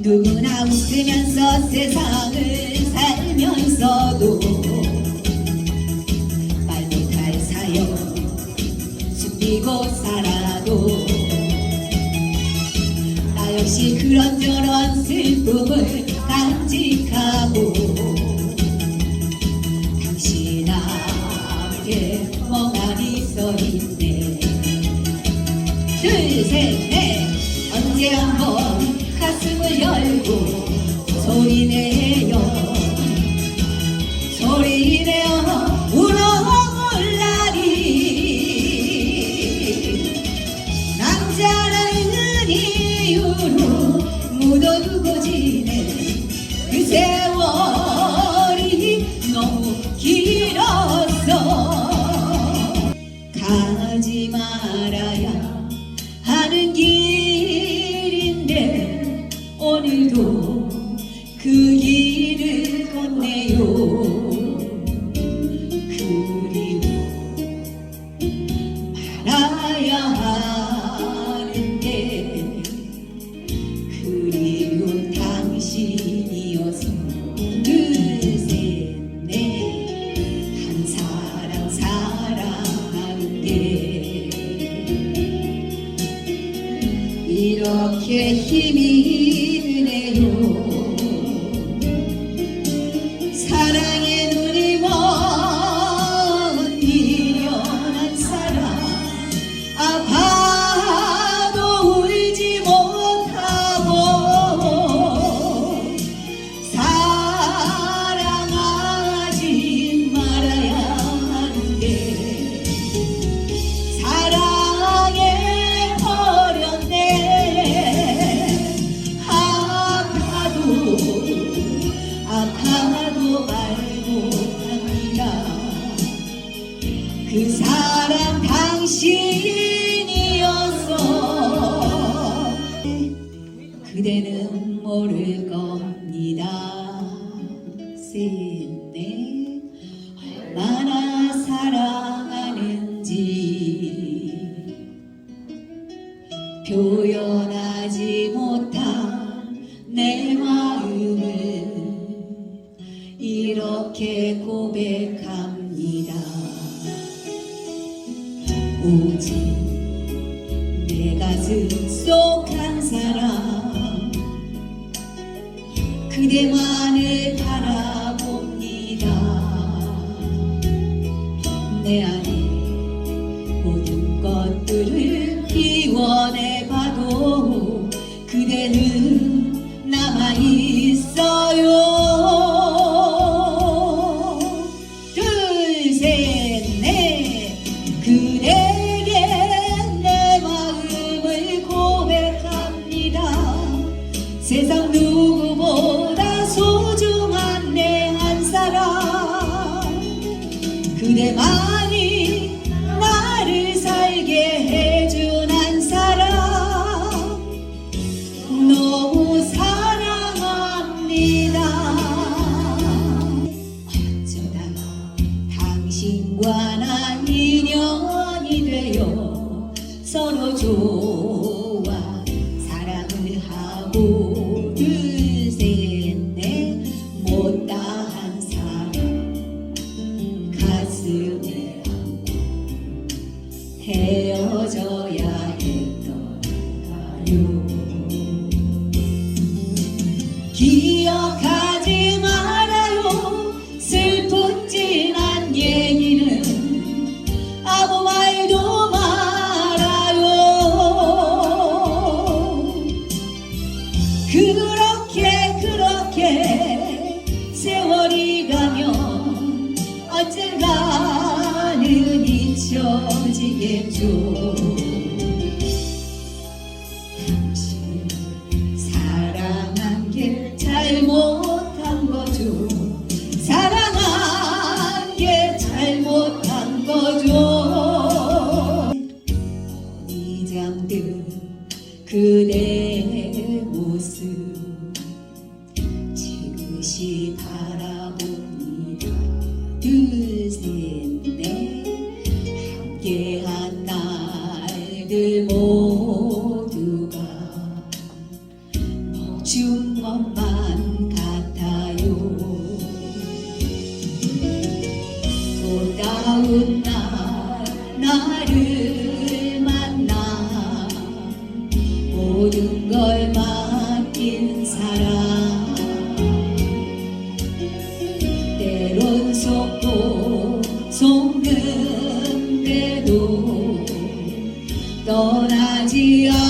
누구나 웃으면서 세상을 살면서도 말 못할 사연 숨기고 살아도 나 역시 그런저런 슬픔을 간직하고 말아야 하는데 그리운 당신이어서 둘셋넷한 사랑 사랑하는데 이렇게 힘이 드네요. 사랑 그 사람 당신이었어 그대는 모를 겁니다. 셋네 얼마나 사랑하는지 표현하지 못한 내 마음 내 가슴 속 한 사람 그대만을 바라봅니다. 내 안에 모든 것들을 비워내봐도 그대는 남아있어요 그대만이 나를 살게 해준 한 사람. 너무 사랑합니다. 어쩌다 당신과 난 인연이 되어 서로 좋 안고 헤어져야 했던 가요? 기억하지 말아요. 슬픈 지난 얘기는 아무 말도 말아요. 그렇게 그렇게 세월이 가면 언젠가 사랑한 게 잘못한 거죠. 사랑한 게 잘못한 거죠. 지그시 바라봅니다 모든 걸 맡긴 사람. 때론 속고 속는 때도 떠나지 않아